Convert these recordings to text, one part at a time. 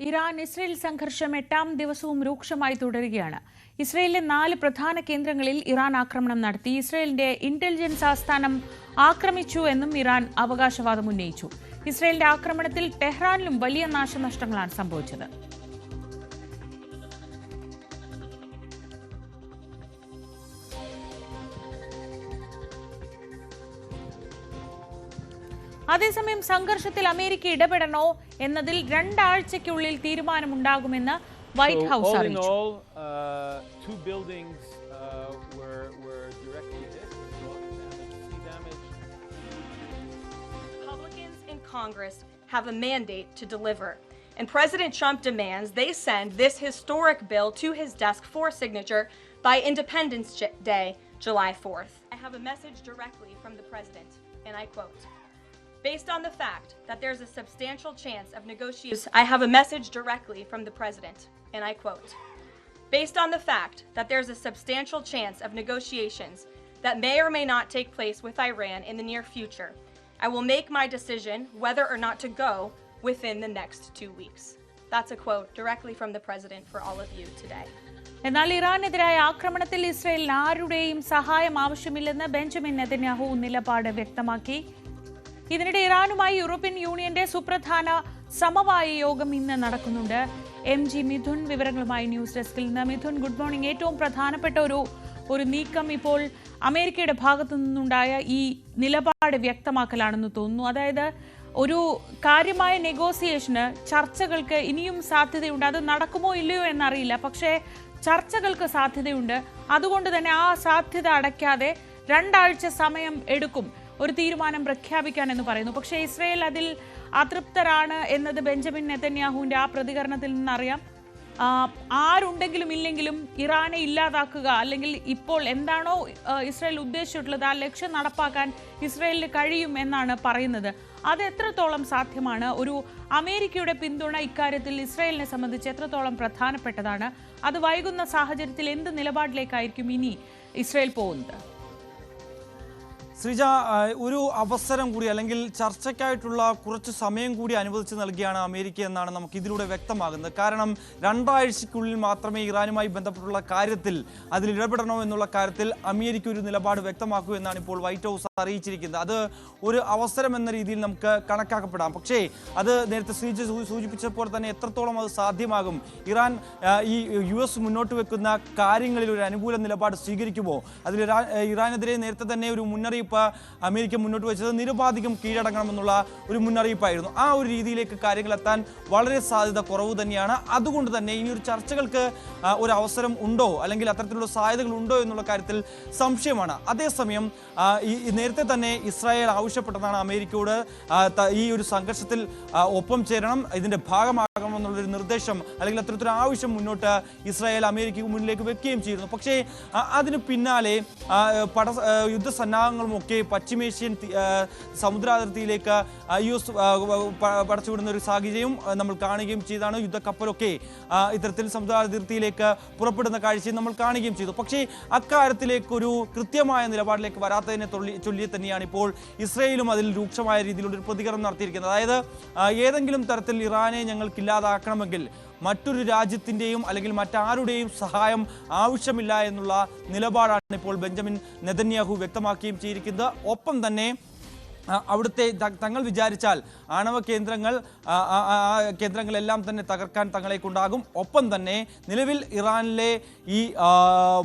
Iran Israel സംഘർഷം എട്ടാം ദിവസവും രൂക്ഷമായി തുടരുകയാണ്. ഇസ്രയേലിലെ നാല് പ്രധാന കേന്ദ്രങ്ങളിൽ ഇറാൻ ആക്രമണം നടത്തി. ഇസ്രയേലിന്റെ ഇന്റലിജൻസ് ആസ്ഥാനം ആക്രമിച്ചു എന്നും ഇറാൻ അവകാശവാദം ഉന്നയിച്ചു. ഇസ്രയേലിന്റെ ആക്രമണത്തിൽ ടെഹ്റാനിലും വലിയ നാശനഷ്ടങ്ങളാണ് സംഭവിച്ചത്. അതേസമയം സംഘർഷത്തിൽ അമേരിക്ക ഇടപെടണോ എന്നതിൽ രണ്ടാഴ്ചയ്ക്കുള്ളിൽ തീരുമാനമുണ്ടാകുമെന്ന് white So house all in അറിയിച്ചു all, uh, two buildings uh, were, were directly hit. There was damage, sea damage. Republicans in Congress have a mandate to deliver. And President Trump demands they send this historic bill to his desk for signature by Independence J- Day, July 4th. I have a message directly from the president, and I quote Based on the fact that there's a substantial chance of negotiations, I have a message directly from the president, and I quote Based on the fact that there's a substantial chance of negotiations that may or may not take place with Iran in the near future, I will make my decision whether or not to go within the next two weeks. That's a quote directly from the president for all of you today. എന്നാൽ ഇറാനെതിരായ ആക്രമണത്തിൽ ഇസ്രയേലിന് ആരുടെയും സഹായം ആവശ്യമില്ലെന്ന് Benjamin Netanyahu നിലപാട് വ്യക്തമാക്കി ഇതിനിടെ ഇറാനുമായി യൂറോപ്യൻ യൂണിയന്റെ സുപ്രധാന സമവായ യോഗം ഇന്ന് നടക്കുന്നുണ്ട്. എം ജി മിഥുൻ വിവരങ്ങളുമായി ന്യൂസ് ഡെസ്കിൽ നിന്ന്. Mithun good morning. ഏറ്റവും പ്രധാനപ്പെട്ട ഒരു ഒരു നീക്കം ഇപ്പോൾ അമേരിക്കയുടെ ഭാഗത്തു നിന്നുണ്ടായ ഈ നിലപാട് വ്യക്തമാക്കലാണെന്ന് തോന്നുന്നു. അതായത് ഒരു കാര്യമായ നെഗോസിയേഷന് ചർച്ചകൾക്ക് ഇനിയും സാധ്യതയുണ്ട്. അത് നടക്കുമോ ഇല്ലയോ എന്നറിയില്ല. പക്ഷേ ചർച്ചകൾക്ക് സാധ്യതയുണ്ട്. അതുകൊണ്ട് തന്നെ ആ സാധ്യത അടയ്ക്കാതെ രണ്ടാഴ്ച സമയം എടുക്കും. ഒരു തീരുമാനം പ്രഖ്യാപിക്കാൻ എന്ന് പറയുന്നു. പക്ഷേ ഇസ്രയേൽ അതിൽ അതൃപ്തരാണ് എന്നത് ബെഞ്ചമിൻ നെതന്യാഹുവിന്റെ ആ പ്രതികരണത്തിൽ നിന്നറിയാം. ആരുണ്ടെങ്കിലും ഇല്ലെങ്കിലും ഇറാനെ ഇല്ലാതാക്കുക അല്ലെങ്കിൽ ഇപ്പോൾ എന്താണോ ഇസ്രായേൽ ഉദ്ദേശിച്ചിട്ടുള്ളത് ആ ലക്ഷ്യം നടപ്പാക്കാൻ ഇസ്രായേലിന് കഴിയും എന്നാണ് പറയുന്നത്. അത് എത്രത്തോളം സാധ്യമാണ്? ഒരു അമേരിക്കയുടെ പിന്തുണ ഇക്കാര്യത്തിൽ ഇസ്രായേലിനെ സംബന്ധിച്ച് എത്രത്തോളം പ്രധാനപ്പെട്ടതാണ്? അത് വൈകുന്ന സാഹചര്യത്തിൽ എന്ത് നിലപാടിലേക്കായിരിക്കും ഇനി ഇസ്രായേൽ പോകുന്നത്? ശ്രീജ ഒരു അവസരം കൂടി അല്ലെങ്കിൽ ചർച്ചയ്ക്കായിട്ടുള്ള കുറച്ച് സമയം കൂടി അനുവദിച്ച് നൽകിയാണ് അമേരിക്ക എന്നാണ് നമുക്ക് ഇതിലൂടെ വ്യക്തമാകുന്നത്. കാരണം രണ്ടാഴ്ചയ്ക്കുള്ളിൽ മാത്രമേ ഇറാനുമായി ബന്ധപ്പെട്ടുള്ള കാര്യത്തിൽ അതിൽ ഇടപെടണോ എന്നുള്ള കാര്യത്തിൽ അമേരിക്ക ഒരു നിലപാട് വ്യക്തമാക്കൂ എന്നാണ് ഇപ്പോൾ വൈറ്റ് ഹൗസ് അറിയിച്ചിരിക്കുന്നത്. അത് ഒരു അവസരം എന്ന രീതിയിൽ നമുക്ക് കണക്കാക്കപ്പെടാം. പക്ഷേ അത് നേരത്തെ സൂചി സൂചിപ്പിച്ചപ്പോൾ തന്നെ എത്രത്തോളം അത് സാധ്യമാകും? ഇറാൻ ഈ യു എസ് മുന്നോട്ട് വെക്കുന്ന കാര്യങ്ങളിൽ ഒരു അനുകൂല നിലപാട് സ്വീകരിക്കുമോ? അതിൽ ഇറാനെതിരെ നേരത്തെ തന്നെ ഒരു മുന്നറിയിപ്പ് അമേരിക്ക മുന്നോട്ട് വെച്ചത് നിരുപാധികം കീഴടങ്ങണമെന്നുള്ള ഒരു മുന്നറിയിപ്പായിരുന്നു. ആ ഒരു രീതിയിലേക്ക് കാര്യങ്ങൾ എത്താൻ വളരെ സാധ്യത കുറവ് തന്നെയാണ്. അതുകൊണ്ട് തന്നെ ഇനി ഒരു ചർച്ചകൾക്ക് ഒരു അവസരം ഉണ്ടോ? അല്ലെങ്കിൽ അത്തരത്തിലുള്ള സാധ്യതകൾ ഉണ്ടോ എന്നുള്ള കാര്യത്തിൽ സംശയമാണ്. അതേസമയം ഈ നേരത്തെ തന്നെ ഇസ്രായേൽ ആവശ്യപ്പെട്ടതാണ് അമേരിക്കയോട് ഈ ഒരു സംഘർഷത്തിൽ ഒപ്പം ചേരണം ഇതിന്റെ ഭാഗമാകണമെന്നുള്ളൊരു നിർദ്ദേശം അല്ലെങ്കിൽ അത്തരത്തിലൊരു ആവശ്യം മുന്നോട്ട് ഇസ്രായേൽ അമേരിക്കയ്ക്ക് മുന്നിലേക്ക് വെക്കുകയും ചെയ്യുന്നു. പക്ഷേ അതിന് പിന്നാലെ പട യുദ്ധസന്നാഹങ്ങളും ഒക്കെ പശ്ചിമേഷ്യൻ സമുദ്രാതിർത്തിയിലേക്ക് യു എസ് പടച്ചുവിടുന്ന ഒരു സാഹചര്യം നമ്മൾ കാണുകയും ചെയ്താണ്. യുദ്ധക്കപ്പലൊക്കെ ഇത്തരത്തിൽ സമുദ്രാതിർത്തിയിലേക്ക് പുറപ്പെടുന്ന കാഴ്ചയും നമ്മൾ കാണുകയും ചെയ്തു. പക്ഷേ അക്കാര്യത്തിലേക്കൊരു കൃത്യമായ നിലപാടിലേക്ക് വരാത്തതിനെ തൊള്ളി ചൊല്ലി തന്നെയാണ് ഇപ്പോൾ ഇസ്രയേലും അതിൽ രൂക്ഷമായ രീതിയിലുള്ള ഒരു പ്രതികരണം നടത്തിയിരിക്കുന്നത്. അതായത് ഏതെങ്കിലും തരത്തിൽ ഇറാനെ ഞങ്ങൾക്ക് ഇല്ലാതാക്കണമെങ്കിൽ മറ്റൊരു രാജ്യത്തിന്റെയും അല്ലെങ്കിൽ മറ്റാരുടെയും സഹായം ആവശ്യമില്ല എന്നുള്ള നിലപാടാണ് ഇപ്പോൾ ബെഞ്ചമിൻ നെതന്യാഹു വ്യക്തമാക്കുകയും ചെയ്തിരിക്കുന്നത്. ഒപ്പം തന്നെ അവിടുത്തെ തങ്ങൾ വിചാരിച്ചാൽ ആണവ കേന്ദ്രങ്ങൾ കേന്ദ്രങ്ങളെല്ലാം തന്നെ തകർക്കാൻ തങ്ങളെ കൊണ്ടാകും ഒപ്പം തന്നെ നിലവിൽ ഇറാനിലെ ഈ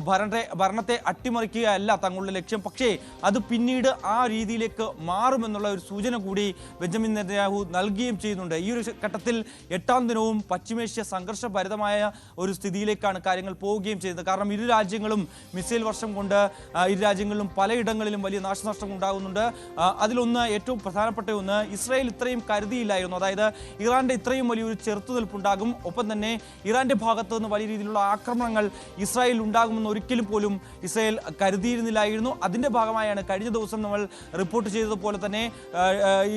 ഭരണത്തെ ഭരണത്തെ അട്ടിമറിക്കുകയല്ല തങ്ങളുടെ ലക്ഷ്യം. പക്ഷേ അത് പിന്നീട് ആ രീതിയിലേക്ക് മാറുമെന്നുള്ള ഒരു സൂചന കൂടി ബെഞ്ചമിൻ നെതന്യാഹു നൽകുകയും ചെയ്യുന്നുണ്ട്. ഈ ഒരു ഘട്ടത്തിൽ എട്ടാം ദിനവും പശ്ചിമേഷ്യ സംഘർഷഭരിതമായ ഒരു സ്ഥിതിയിലേക്കാണ് കാര്യങ്ങൾ പോവുകയും ചെയ്യുന്നത്. കാരണം ഇരു രാജ്യങ്ങളും മിസൈൽ വർഷം കൊണ്ട് ഇരു രാജ്യങ്ങളിലും പലയിടങ്ങളിലും വലിയ നാശനഷ്ടം ഉണ്ടാകുന്നുണ്ട്. ആ, അതിലൊന്ന് ഏറ്റവും പ്രധാനപ്പെട്ട ഒന്ന് ഇസ്രായേൽ ഇത്രയും കരുതിയില്ലായിരുന്നു. അതായത് ഇറാന്റെ ഇത്രയും വലിയൊരു ചെറുത്തുനിൽപ്പുണ്ടാകും. ഒപ്പം തന്നെ ഇറാന്റെ ഭാഗത്ത് നിന്ന് വലിയ രീതിയിലുള്ള ആക്രമണങ്ങൾ ഇസ്രായേലിൽ ഉണ്ടാകുമെന്ന് ഒരിക്കലും പോലും ഇസ്രായേൽ കരുതിയിരുന്നില്ലായിരുന്നു. അതിന്റെ ഭാഗമായാണ് കഴിഞ്ഞ ദിവസം നമ്മൾ റിപ്പോർട്ട് ചെയ്തതുപോലെ തന്നെ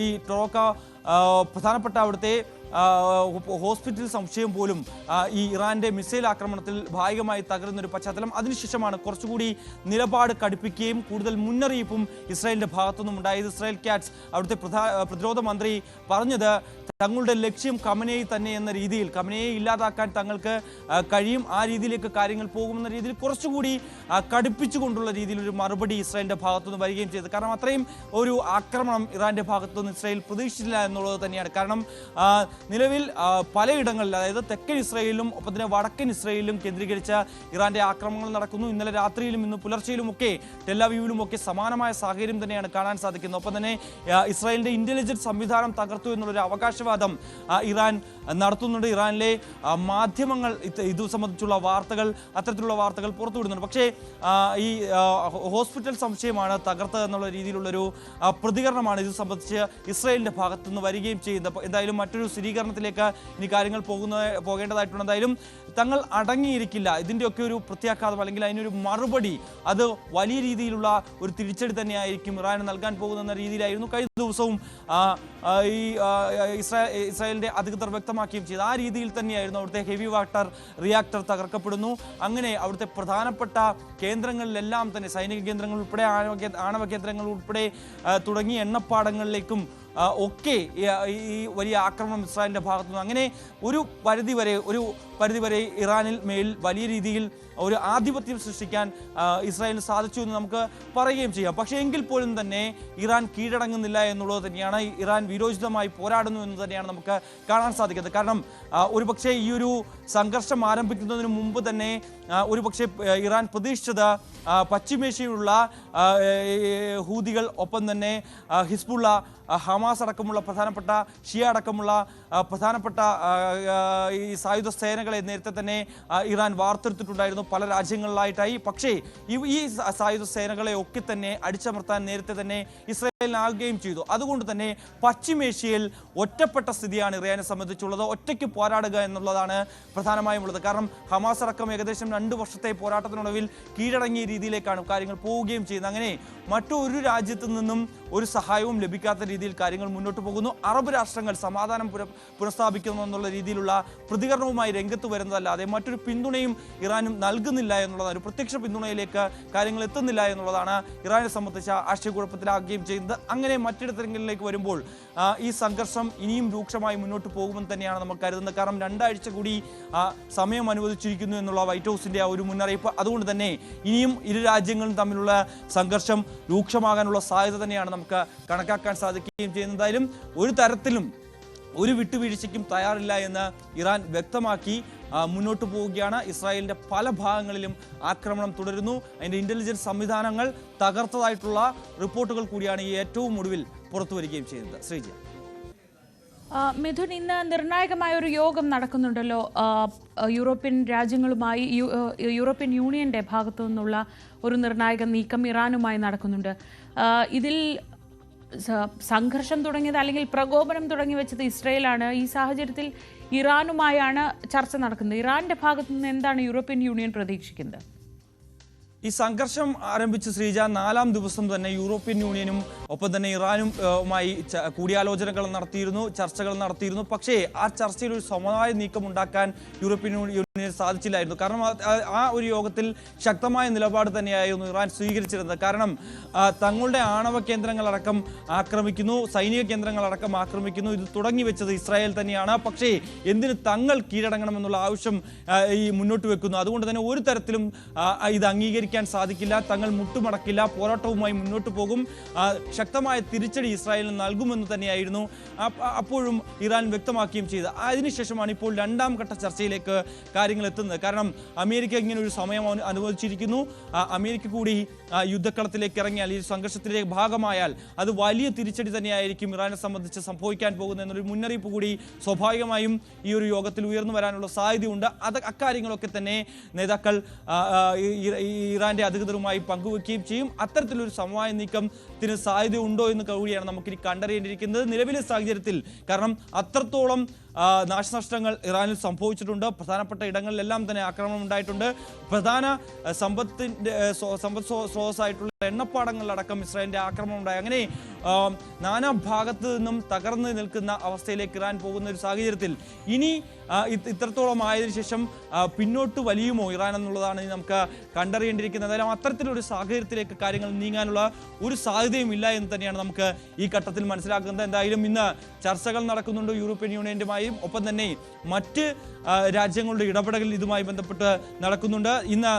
ഈ ടൊറോക്ക ആ, പ്രധാനപ്പെട്ട അവിടുത്തെ ഹോസ്പിറ്റൽ സംശയം പോലും ഈ ഇറാന്റെ മിസൈൽ ആക്രമണത്തിൽ ഭാഗികമായി തകരുന്നൊരു പശ്ചാത്തലം. അതിനുശേഷമാണ് കുറച്ചുകൂടി നിലപാട് കടുപ്പിക്കുകയും കൂടുതൽ മുന്നറിയിപ്പും ഇസ്രായേലിന്റെ ഭാഗത്തുനിന്നും ഉണ്ടായത്. ഇസ്രായേൽ ക്യാറ്റ്സ് അവിടുത്തെ പ്രതിരോധ മന്ത്രി പറഞ്ഞത് തങ്ങളുടെ ലക്ഷ്യം കമനയെ തന്നെ എന്ന രീതിയിൽ കമനയെ ഇല്ലാതാക്കാൻ തങ്ങൾക്ക് കഴിയും. ആ രീതിയിലേക്ക് കാര്യങ്ങൾ പോകുമെന്ന രീതിയിൽ കുറച്ചുകൂടി കടുപ്പിച്ചുകൊണ്ടുള്ള രീതിയിൽ ഒരു മറുപടി ഇസ്രായേലിന്റെ ഭാഗത്തുനിന്ന് വരികയും ചെയ്തു. കാരണം അത്രയും ഒരു ആക്രമണം ഇറാന്റെ ഭാഗത്തുനിന്ന് ഇസ്രായേൽ പ്രതീക്ഷിച്ചില്ല എന്നുള്ളത് തന്നെയാണ്. കാരണം നിലവിൽ പലയിടങ്ങളിൽ അതായത് തെക്കൻ ഇസ്രായേലിലും ഒപ്പം തന്നെ വടക്കൻ ഇസ്രായേലിലും കേന്ദ്രീകരിച്ച ഇറാന്റെ ആക്രമണങ്ങൾ നടക്കുന്നു. ഇന്നലെ രാത്രിയിലും ഇന്ന് പുലർച്ചെയിലും ഒക്കെ ടെല്ലാവീവിലും ഒക്കെ സമാനമായ സാഹചര്യം തന്നെയാണ് കാണാൻ സാധിക്കുന്നത്. ഒപ്പം തന്നെ ഇസ്രായേലിന്റെ ഇന്റലിജൻസ് സംവിധാനം തകർത്തു എന്നുള്ളൊരു അവകാശവാദം ആ, ഇറാൻ നടത്തുന്നുണ്ട്. ഇറാനിലെ മാധ്യമങ്ങൾ ഇത് സംബന്ധിച്ചുള്ള വാർത്തകൾ അത്തരത്തിലുള്ള വാർത്തകൾ പുറത്തുവിടുന്നുണ്ട്. പക്ഷേ ഈ ഹോസ്പിറ്റൽ സംശയമാണ് തകർത്തത് എന്നുള്ള രീതിയിലുള്ളൊരു പ്രതികരണമാണ് ഇത് സംബന്ധിച്ച് ഇസ്രായേലിന്റെ ഭാഗത്തുനിന്ന് വരികയും ചെയ്യുന്നത്. എന്തായാലും മറ്റൊരു സ്ഥിരീകരണത്തിലേക്ക് ഇനി കാര്യങ്ങൾ പോകുന്ന പോകേണ്ടതായിട്ടുണ്ട്. എന്തായാലും തങ്ങൾ അടങ്ങിയിരിക്കില്ല. ഇതിന്റെയൊക്കെ ഒരു പ്രത്യാഘാതം അല്ലെങ്കിൽ അതിനൊരു മറുപടി അത് വലിയ രീതിയിലുള്ള ഒരു തിരിച്ചടി തന്നെയായിരിക്കും ഇറാന് നൽകാൻ പോകുന്ന രീതിയിലായിരുന്നു. കഴിഞ്ഞ ദിവസവും ഈ ഇസ്രായേലിന്റെ അധികൃതർ വ്യക്തമാക്കുകയും ചെയ്തു. ആ രീതിയിൽ തന്നെയായിരുന്നു അവിടുത്തെ ഹെവി വാട്ടർ റിയാക്ടർ തകർക്കപ്പെടുന്നു. അങ്ങനെ അവിടുത്തെ പ്രധാനപ്പെട്ട കേന്ദ്രങ്ങളിലെല്ലാം തന്നെ സൈനിക കേന്ദ്രങ്ങൾ ഉൾപ്പെടെ ആണവ കേന്ദ്രങ്ങൾ ഉൾപ്പെടെ തുടങ്ങിയ എണ്ണപ്പാടങ്ങളിലേക്കും ഒക്കെ ഈ വലിയ ആക്രമണം ഇസ്രായേലിന്റെ ഭാഗത്തു നിന്ന്. അങ്ങനെ ഒരു പരിധി വരെ ഒരു പരിധി വരെ ഇറാനിൽ മേൽ വലിയ രീതിയിൽ ഒരു ആധിപത്യം സൃഷ്ടിക്കാൻ ഇസ്രായേലിന് സാധിച്ചു എന്ന് നമുക്ക് പറയുകയും ചെയ്യാം. പക്ഷേ എങ്കിൽ പോലും തന്നെ ഇറാൻ കീഴടങ്ങുന്നില്ല എന്നുള്ളത് തന്നെയാണ് ഇറാൻ വിരോചിതമായി പോരാടുന്നു എന്ന് തന്നെയാണ് നമുക്ക് കാണാൻ സാധിക്കുന്നത്. കാരണം ഒരുപക്ഷെ ഈ ഒരു സംഘർഷം ആരംഭിക്കുന്നതിന് മുമ്പ് തന്നെ ഒരുപക്ഷെ ഇറാൻ പ്രതീക്ഷിച്ചത് പശ്ചിമേഷ്യയിലുള്ള ഹൂതികൾ ഒപ്പം തന്നെ ഹിസ്ബുള്ള ആ, ഹമാസ് അടക്കമുള്ള പ്രധാനപ്പെട്ട ഷിയ അടക്കമുള്ള പ്രധാനപ്പെട്ട ഈ സായുധ സേനകളെ നേരത്തെ തന്നെ ഇറാൻ വാർത്തെടുത്തിട്ടുണ്ടായിരുന്നു പല രാജ്യങ്ങളിലായിട്ടായി. പക്ഷേ ഈ സായുധ സേനകളെ ഒക്കെ തന്നെ അടിച്ചമർത്താൻ നേരത്തെ തന്നെ ഇസ്രായേലിനാകുകയും ചെയ്തു. അതുകൊണ്ട് തന്നെ പശ്ചിമേഷ്യയിൽ ഒറ്റപ്പെട്ട സ്ഥിതിയാണ് ഇറാനെ സംബന്ധിച്ചുള്ളത്. ഒറ്റയ്ക്ക് പോരാടുക എന്നുള്ളതാണ് പ്രധാനമായും ഉള്ളത് കാരണം ഹമാസ് അടക്കം ഏകദേശം രണ്ട് വർഷത്തെ പോരാട്ടത്തിനൊടുവിൽ കീഴടങ്ങിയ രീതിയിലേക്കാണ് കാര്യങ്ങൾ പോവുകയും ചെയ്യുന്നത്. അങ്ങനെ മറ്റൊരു രാജ്യത്തു നിന്നും ഒരു സഹായവും ലഭിക്കാത്ത രീതിയിൽ കാര്യങ്ങൾ മുന്നോട്ട് പോകുന്നു. അറബ് രാഷ്ട്രങ്ങൾ സമാധാനം പുന പുനഃസ്ഥാപിക്കുന്നു എന്നുള്ള രീതിയിലുള്ള പ്രതികരണവുമായി രംഗത്ത് വരുന്നതല്ലാതെ മറ്റൊരു പിന്തുണയും ഇറാനും നൽകുന്നില്ല എന്നുള്ളതാണ്. ഒരു പ്രത്യക്ഷ പിന്തുണയിലേക്ക് കാര്യങ്ങൾ എത്തുന്നില്ല എന്നുള്ളതാണ് ഇറാനെ സംബന്ധിച്ച ആശയക്കുഴപ്പത്തിലാകുകയും ചെയ്യുന്നത്. അങ്ങനെ മറ്റിടത്തരങ്ങളിലേക്ക് വരുമ്പോൾ ഈ സംഘർഷം ഇനിയും രൂക്ഷമായി മുന്നോട്ട് പോകുമെന്ന് തന്നെയാണ് നമുക്ക് കരുതുന്നത്. കാരണം രണ്ടാഴ്ച കൂടി സമയം അനുവദിച്ചിരിക്കുന്നു എന്നുള്ള വൈറ്റ് ഹൗസിന്റെ ആ ഒരു മുന്നറിയിപ്പ്. അതുകൊണ്ട് തന്നെ ഇനിയും ഇരു രാജ്യങ്ങളും തമ്മിലുള്ള സംഘർഷം രൂക്ഷമാകാനുള്ള സാധ്യത തന്നെയാണ് നമുക്ക് കണക്കാക്കാൻ സാധിക്കുകയും ചെയ്യുന്നതായാലും ഒരു തരത്തിലും ഒരു വിട്ടുവീഴ്ചയ്ക്കും തയ്യാറില്ല എന്ന് ഇറാൻ വ്യക്തമാക്കി മുന്നോട്ട് പോവുകയാണ്. ഇസ്രായേലിന്റെ പല ഭാഗങ്ങളിലും ആക്രമണം തുടരുന്നു. അതിന്റെ ഇന്റലിജൻസ് സംവിധാനങ്ങൾ തകർത്തതായിട്ടുള്ള റിപ്പോർട്ടുകൾ കൂടിയാണ് ഈ ഏറ്റവും ഒടുവിൽ പുറത്തു വരികയും ചെയ്യുന്നത്. ശ്രീജ. മിഥുൻ ഇന്ന് നിർണായകമായ ഒരു യോഗം നടക്കുന്നുണ്ടല്ലോ. യൂറോപ്യൻ രാജ്യങ്ങളുമായി യൂറോപ്യൻ യൂണിയന്റെ ഭാഗത്തു നിന്നുള്ള ഒരു നിർണായക നീക്കം ഇറാനുമായി നടക്കുന്നുണ്ട്. ഇതിൽ സംഘർഷം തുടങ്ങിയത് അല്ലെങ്കിൽ പ്രകോപനം തുടങ്ങി വെച്ചത് ഇസ്രയേലാണ്. ഈ സാഹചര്യത്തിൽ ഇറാനുമായാണ് ചർച്ച നടക്കുന്നത്. ഇറാന്റെ ഭാഗത്തു നിന്ന് എന്താണ് യൂറോപ്യൻ യൂണിയൻ പ്രതീക്ഷിക്കുന്നത്? ഈ സംഘർഷം ആരംഭിച്ച ശ്രീജ നാലാം ദിവസം തന്നെ യൂറോപ്യൻ യൂണിയനും ഒപ്പം തന്നെ ഇറാനും ഏ, മായി കൂടിയാലോചനകൾ നടത്തിയിരുന്നു ചർച്ചകൾ നടത്തിയിരുന്നു. പക്ഷേ ആ ചർച്ചയിൽ ഒരു സമവായ നീക്കം ഉണ്ടാക്കാൻ യൂറോപ്യൻ യൂണിയൻ സാധിച്ചില്ലായിരുന്നു. കാരണം ആ- ഒരു യോഗത്തിൽ ശക്തമായ നിലപാട് തന്നെയായിരുന്നു ഇറാൻ സ്വീകരിച്ചിരുന്നത്. കാരണം തങ്ങളുടെ ആണവ കേന്ദ്രങ്ങളടക്കം ആക്രമിക്കുന്നു സൈനിക കേന്ദ്രങ്ങളടക്കം ആക്രമിക്കുന്നു. ഇത് തുടങ്ങി വെച്ചത് ഇസ്രായേൽ തന്നെയാണ്. പക്ഷേ എന്തിന് തങ്ങൾ കീഴടങ്ങണമെന്നുള്ള ആവശ്യം ഈ മുന്നോട്ട് വെക്കുന്നു? അതുകൊണ്ട് തന്നെ ഒരു തരത്തിലും ഇത് ഇത് അംഗീകരിക്കാൻ സാധിക്കില്ല തങ്ങൾ മുട്ടുമടക്കില്ല പോരാട്ടവുമായി മുന്നോട്ട് പോകും ശക്തമായ തിരിച്ചടി ഇസ്രായേലിന് നൽകുമെന്ന് തന്നെയായിരുന്നു അപ്പോഴും ഇറാൻ വ്യക്തമാക്കുകയും ചെയ്തത്. അതിനുശേഷമാണ് ഇപ്പോൾ രണ്ടാം ഘട്ട ചർച്ചയിലേക്ക് കാര്യങ്ങൾ എത്തുന്നത്. കാരണം അമേരിക്ക ഇങ്ങനെ ഒരു സമയം അനുവദിച്ചിരിക്കുന്നു. അമേരിക്ക കൂടി യുദ്ധക്കളത്തിലേക്ക് ഇറങ്ങിയാൽ ഈ സംഘർഷത്തിലെ ഭാഗമായാൽ അത് വലിയ തിരിച്ചടി തന്നെയായിരിക്കും ഇറാനെ സംബന്ധിച്ച് സംഭവിക്കാൻ പോകുന്നത് എന്നൊരു മുന്നറിയിപ്പ് കൂടി സ്വാഭാവികമായും ഈ ഒരു യോഗത്തിൽ ഉയർന്നു വരാനുള്ള സാധ്യതയുണ്ട്. അത് അക്കാര്യങ്ങളൊക്കെ തന്നെ നേതാക്കൾ ഇറാന്റെ അധികൃതരുമായി പങ്കുവെക്കുകയും ചെയ്യും. അത്തരത്തിലൊരു സമവായ നീക്കത്തിന് സാധ്യത ഉണ്ടോ എന്ന് കൂടിയാണ് നമുക്കിനി കണ്ടറിയേണ്ടിയിരിക്കുന്നത്. നിലവിലെ സാഹചര്യത്തിൽ കാരണം അത്രത്തോളം നാശനഷ്ടങ്ങൾ ഇറാനിൽ സംഭവിച്ചിട്ടുണ്ട്. പ്രധാനപ്പെട്ട ഇടങ്ങളിലെല്ലാം തന്നെ ആക്രമണം ഉണ്ടായിട്ടുണ്ട്. പ്രധാന സമ്പത്തിന്റെ സമ്പദ് സ്രോതസ്സായിട്ടുള്ള എണ്ണപ്പാടങ്ങളിലടക്കം ഇസ്രായേലിന്റെ ആക്രമണം ഉണ്ടായി. അങ്ങനെ നാനാ ഭാഗത്ത് നിന്നും തകർന്ന് നിൽക്കുന്ന അവസ്ഥയിലേക്ക് ഇറാൻ പോകുന്ന ഒരു സാഹചര്യത്തിൽ ഇനി ഇത്രത്തോളം ആയതിനു ശേഷം പിന്നോട്ട് വലിയുമോ ഇറാൻ എന്നുള്ളതാണ് നമുക്ക് കണ്ടറിയേണ്ടിയിരിക്കുന്നത്. അതായത് അത്തരത്തിലൊരു സാഹചര്യത്തിലേക്ക് കാര്യങ്ങൾ നീങ്ങാനുള്ള ഒരു സാധ്യതയും ഇല്ല എന്ന് തന്നെയാണ് നമുക്ക് ഈ ഘട്ടത്തിൽ മനസ്സിലാക്കുന്നത്. എന്തായാലും ഇന്ന് ചർച്ചകൾ നടക്കുന്നുണ്ട് യൂറോപ്യൻ യൂണിയനുമായും. ഒപ്പം തന്നെ മറ്റ് രാജ്യങ്ങളുടെ ഇടപെടൽ ഇതുമായി ബന്ധപ്പെട്ട് നടക്കുന്നുണ്ട്. ഇന്ന്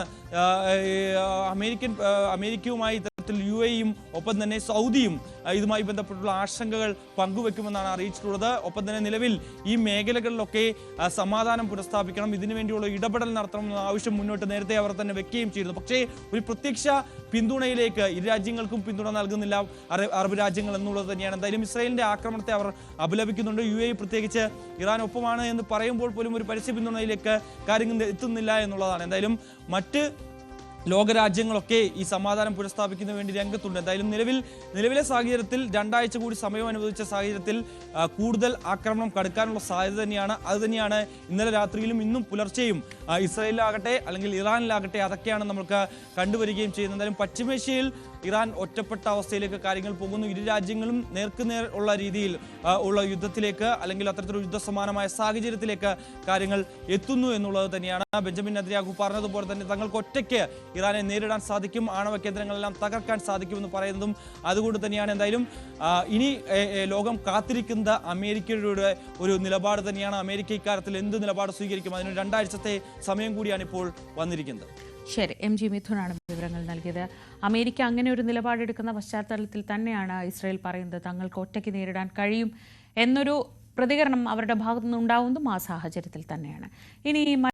അമേരിക്കൻ അമേരിക്കയുമായി ഇത്തരത്തിൽ യു എയും ഒപ്പം തന്നെ സൗദിയും ഇതുമായി ബന്ധപ്പെട്ടുള്ള ആശങ്കകൾ പങ്കുവെക്കുമെന്നാണ് അറിയിച്ചിട്ടുള്ളത്. ഒപ്പം തന്നെ നിലവിൽ ഈ മേഖലകളിലൊക്കെ സമാധാനം പുനഃസ്ഥാപിക്കണം ഇതിനു വേണ്ടിയുള്ള ഇടപെടൽ നടത്തണം എന്ന ആവശ്യം മുന്നോട്ട് നേരത്തെ അവർ തന്നെ വെക്കുകയും ചെയ്തു പക്ഷേ ഒരു പ്രത്യക്ഷ പിന്തുണയിലേക്ക് ഇരു രാജ്യങ്ങൾക്കും പിന്തുണ നൽകുന്നില്ല. അറ- അറബ് രാജ്യങ്ങൾ എന്നുള്ളത് തന്നെയാണ്. എന്തായാലും ഇസ്രായേലിന്റെ ആക്രമണത്തെ അവർ അപലപിക്കുന്നുണ്ട്. യു എ പ്രത്യേകിച്ച് ഇറാൻ ഒപ്പമാണ് എന്ന് പറയുമ്പോൾ പോലും ഒരു പരസ്യ പിന്തുണയിലേക്ക് കാര്യങ്ങൾ എത്തുന്നില്ല എന്നുള്ളതാണ്. എന്തായാലും മറ്റ് ലോകരാജ്യങ്ങളൊക്കെ ഈ സമാധാനം പുനഃസ്ഥാപിക്കുന്നതിന് വേണ്ടി രംഗത്തുണ്ട്. എന്തായാലും നിലവിൽ നിലവിലെ സാഹചര്യത്തിൽ രണ്ടാഴ്ച കൂടി സമയം അനുവദിച്ച സാഹചര്യത്തിൽ കൂടുതൽ ആക്രമണം കടുക്കാനുള്ള സാധ്യത തന്നെയാണ്. അത് തന്നെയാണ് ഇന്നലെ രാത്രിയിലും ഇന്നും പുലർച്ചെയും ഇസ്രയേലിലാകട്ടെ അല്ലെങ്കിൽ ഇറാനിലാകട്ടെ അതൊക്കെയാണ് നമുക്ക് കണ്ടുവരികയും ചെയ്യുന്നത്. എന്തായാലും പശ്ചിമേഷ്യയിൽ ഇറാൻ ഒറ്റപ്പെട്ട അവസ്ഥയിലേക്ക് കാര്യങ്ങൾ പോകുന്നു. ഇരു രാജ്യങ്ങളും നേർക്കുനേർ ഉള്ള രീതിയിൽ ഉള്ള യുദ്ധത്തിലേക്ക് അല്ലെങ്കിൽ അത്തരത്തിലൊരു യുദ്ധസമാനമായ സാഹചര്യത്തിലേക്ക് കാര്യങ്ങൾ എത്തുന്നു എന്നുള്ളത് തന്നെയാണ്. ബെഞ്ചമിൻ നദ്രിയാഹു പറഞ്ഞതുപോലെ തന്നെ തങ്ങൾക്ക് ഒറ്റയ്ക്ക് ഇറാനെ നേരിടാൻ സാധിക്കും ആണവ കേന്ദ്രങ്ങളെല്ലാം തകർക്കാൻ സാധിക്കുമെന്ന് പറയുന്നതും അതുകൊണ്ട് തന്നെയാണ്. എന്തായാലും ഇനി ലോകം കാത്തിരിക്കുന്ന അമേരിക്കയുടെ ഒരു നിലപാട് തന്നെയാണ്. അമേരിക്ക ഇക്കാര്യത്തിൽ എന്ത് നിലപാട് സ്വീകരിക്കും? അതിന് രണ്ടാഴ്ചത്തെ സമയം കൂടിയാണ് ഇപ്പോൾ വന്നിരിക്കുന്നത്. ശരി എം ജി മിഥുനാണ് വിവരങ്ങൾ നൽകിയത്. അമേരിക്ക അങ്ങനെ ഒരു നിലപാടെടുക്കുന്ന പശ്ചാത്തലത്തിൽ തന്നെയാണ് ഇസ്രായേൽ പറയുന്നത്. തങ്ങൾക്ക് ഒറ്റയ്ക്ക് നേരിടാൻ കഴിയും എന്നൊരു പ്രതികരണം അവരുടെ ഭാഗത്തുനിന്ന് ഉണ്ടാവുന്നതും ആ സാഹചര്യത്തിൽ തന്നെയാണ്. ഇനി